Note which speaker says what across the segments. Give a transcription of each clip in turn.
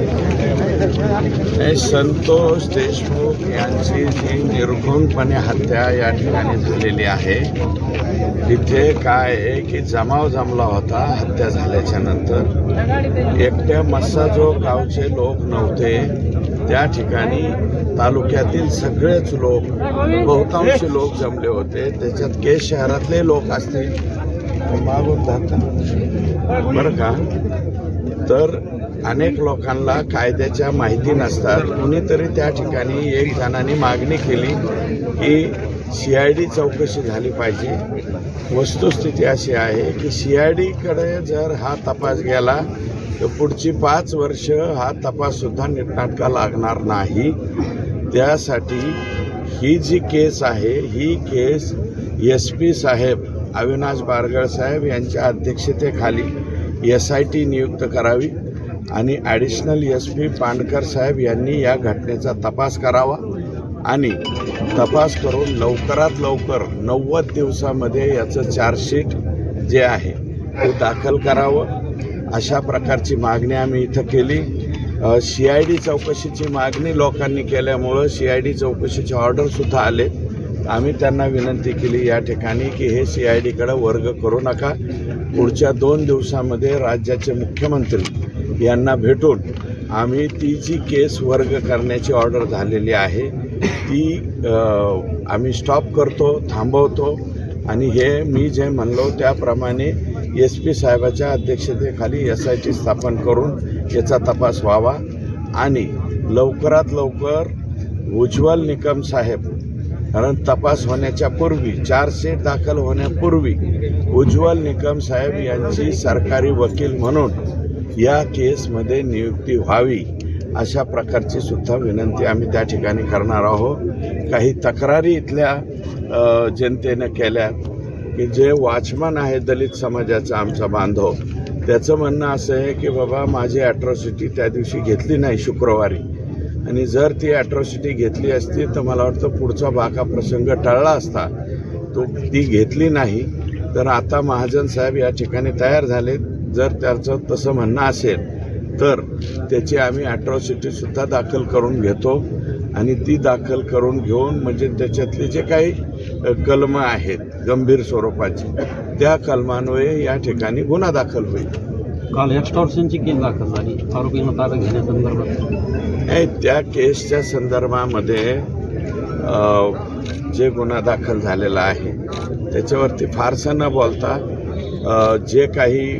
Speaker 1: हे संतोष देशमुख यांची जी निर्घुणपणे हत्या या ठिकाणी झालेली आहे तिथे काय आहे की जमाव जमला होता हत्या झाल्याच्यानंतर. एकट्या मस्साजो गावचे लोक नव्हते. त्या ठिकाणी तालुक्यातील सगळेच लोक बहुतांश लोक जमले होते. त्याच्यात केस शहरातले लोक असतील. मागून जातात बरं का? तर अनेक लोकांना कायद्याच्या माहिती नसतात. कुणीतरी त्या ठिकाणी एक जणांनी मागणी केली की सी आय डी चौकशी झाली पाहिजे. वस्तुस्थिती अशी आहे की सी आय डीकडे जर हा तपास गेला तर पुढची पाच वर्ष हा तपाससुद्धा नीटनाटका लागणार नाही. त्यासाठी ही जी केस आहे ही केस एस पी साहेब अविनाश बारगळ साहेब यांच्या अध्यक्षतेखाली एस आय टी नियुक्त करावी. आणि ॲडिशनल एस पी पांडकर साहेब यांनी या घटनेचा तपास करावा आणि तपास करून लवकरात लवकर नव्वद दिवसामध्ये याचं चार्जशीट जे आहे ते दाखल करावं. अशा प्रकारची मागणी आम्ही इथं केली. सी आय डी चौकशीची मागणी लोकांनी केल्यामुळं सी आय डी चौकशीचे ऑर्डरसुद्धा आले. आम्ही त्यांना विनंती केली या ठिकाणी की हे सी आय डीकडं वर्ग करू नका. पुढच्या दोन दिवसामध्ये राज्याचे मुख्यमंत्री यांना भेटून आम्ही ती जी केस वर्ग करण्याची ऑर्डर झालेली आहे ती आम्ही स्टॉप करतो थांबवतो. आणि हे मी जे म्हणलो त्याप्रमाणे एस पी साहेबाच्या अध्यक्षतेखाली एस आय टी स्थापन करून याचा तपास व्हावा. आणि लवकरात लवकर उज्ज्वल निकम साहेब कारण तपास होण्याच्या पूर्वी चार्जशीट दाखल होण्यापूर्वी उज्ज्वल निकम साहेब यांची सरकारी वकील म्हणून या केसमध्ये नियुक्ती व्हावी अशा प्रकारची सुद्धा विनंती आम्ही त्या ठिकाणी करणार आहोत. काही तक्रारी इथल्या जनतेनं केल्या की जे वॉचमन आहे दलित समाजाचा आमचा बांधव त्याचं म्हणणं असं आहे की बाबा माझी ॲट्रॉसिटी त्या दिवशी घेतली नाही शुक्रवारी. आणि जर ती ॲट्रॉसिटी घेतली असती तर मला वाटतं पुढचा बाका प्रसंग टळला असता. तो ती घेतली नाही. तर आता महाजन साहेब या ठिकाणी तयार झाले जर त्याचं तसं म्हणणं असेल तर त्याची आम्ही ॲट्रॉसिटीसुद्धा दाखल करून घेतो. आणि ती दाखल करून घेऊन म्हणजे त्याच्यातले जे काही कलमं आहेत गंभीर स्वरूपाची त्या कलमान्वये या ठिकाणी गुन्हा दाखल होईल.
Speaker 2: काल एक्स्टॉर्शनची केस दाखल झाली. आरोपींना ताब्यात घेण्यासंदर्भात
Speaker 1: नाही त्या केसच्या संदर्भामध्ये जे गुन्हा दाखल झालेला आहे त्याच्यावरती फारसं न बोलता जे काही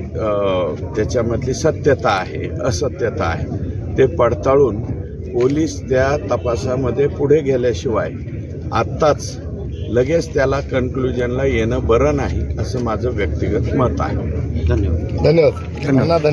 Speaker 1: त्याच्यामधली सत्यता आहे असत्यता आहे ते पडताळून पोलीस त्या तपासामध्ये पुढे गेल्याशिवाय आत्ताच लगेच त्याला कन्क्लुजनला येणं बरं नाही असं माझं व्यक्तिगत मत आहे.
Speaker 2: धन्यवाद.
Speaker 3: धन्यवाद.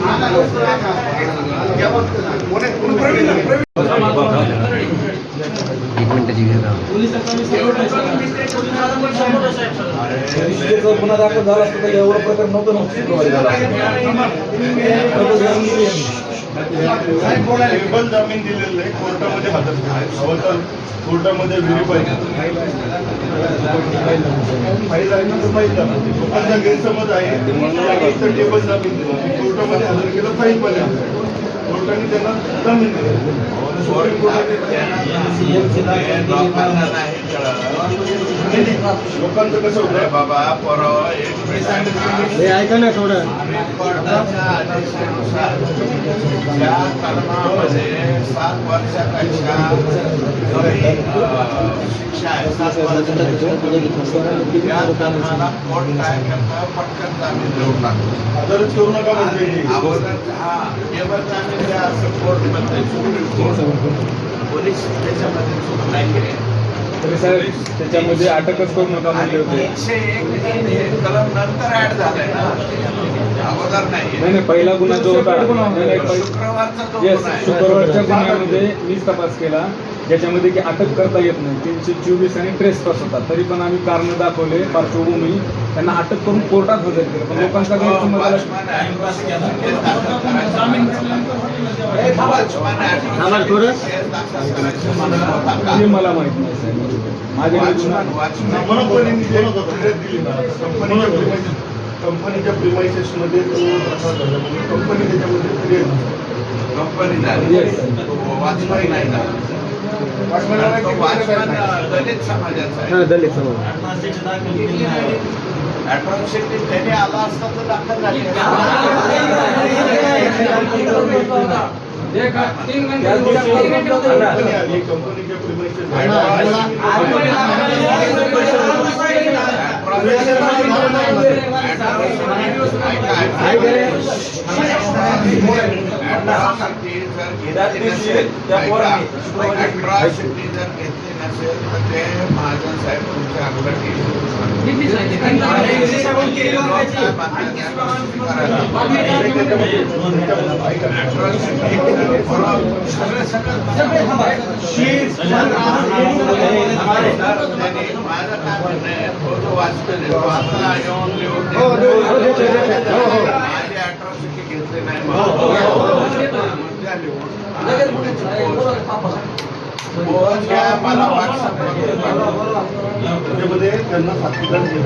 Speaker 3: अण्णा, धन्यवाद
Speaker 4: गुन्हा दाखल झाला असता तर एवढं प्रकार नव्हतं ना शुक्रवारी झाला
Speaker 5: ट्रिपल जामीन दिलेलं आहे कोर्टामध्ये हजर केलं कोर्टामध्ये व्हेरीफाय फाईल आहे. ना तर फाईल लोकांचा गैरसमज आहे टेबल जामीन दिला. कोर्टामध्ये हजर केलं फाईल पण आहे. कोर्टाने त्यांना जामीन दिला. लोकांचं कसं होतं
Speaker 1: बाबा परवा एक
Speaker 2: ऐका ना थोडं
Speaker 1: कोर्टाच्या आदेशानुसार ज्या कलमामध्ये सात वर्षापेक्षा शिक्षा आहे सात वर्षापेक्षा त्या कलमाला कोर्ट काय करतं पटकन जामीन देऊन टाकतो
Speaker 5: आदरच करू नका म्हणजे हे.
Speaker 1: सुप्रीम कोर्ट पोलीस त्याच्यामध्ये चूक नाही आहे
Speaker 3: तरी साहेब त्याच्यामध्ये अटकच करू नका म्हणले होते.
Speaker 1: एकशे एक तीन हे कलम नंतर ऍड झालंय ना. अगोदर
Speaker 3: नाही.
Speaker 1: नाही
Speaker 3: नाही पहिला गुन्हा जो होता
Speaker 1: शुक्रवारचा तो
Speaker 3: येस
Speaker 1: गुन्हा.
Speaker 3: शुक्रवारच्या गुन्ह्यामध्ये मीच तपास केला. ज्याच्यामध्ये की अटक करता येत नाही. तीनशे चोवीस आणि ट्रेस पास होता तरी पण आम्ही कारण दाखवले पार्श्वभूमी. त्यांना अटक करून कोर्टात हजर केलं. पण लोकांचा गैरसमज? हे मला माहीत नाही साहेब. माझ्या
Speaker 5: कंपनीच्या प्रिमायसेस कंपनीच्या प्रिमायसेस मध्ये तो प्रकार झाला. म्हणजे कंपनी त्याच्यामध्ये.
Speaker 1: कंपनी झाली. नाही झाला.
Speaker 5: वाचनाला
Speaker 1: तो
Speaker 5: किती
Speaker 1: वॉचमन
Speaker 5: काय नाही.
Speaker 1: दलित समाजाचा आहे.
Speaker 3: हा दलित समोर
Speaker 1: अट्रॉसिटी त्याने आला असता तर दाखल झाली
Speaker 5: कंपनी आली कंपनीच्या
Speaker 1: अट्रॉसिटी जर घेतली नसेल तर ते महाजन साहेब तुमच्या अंगठी माझं काय म्हणणं आहे तो जो वाचतोय तो येऊन लिहून
Speaker 5: त्यांना सातत्याने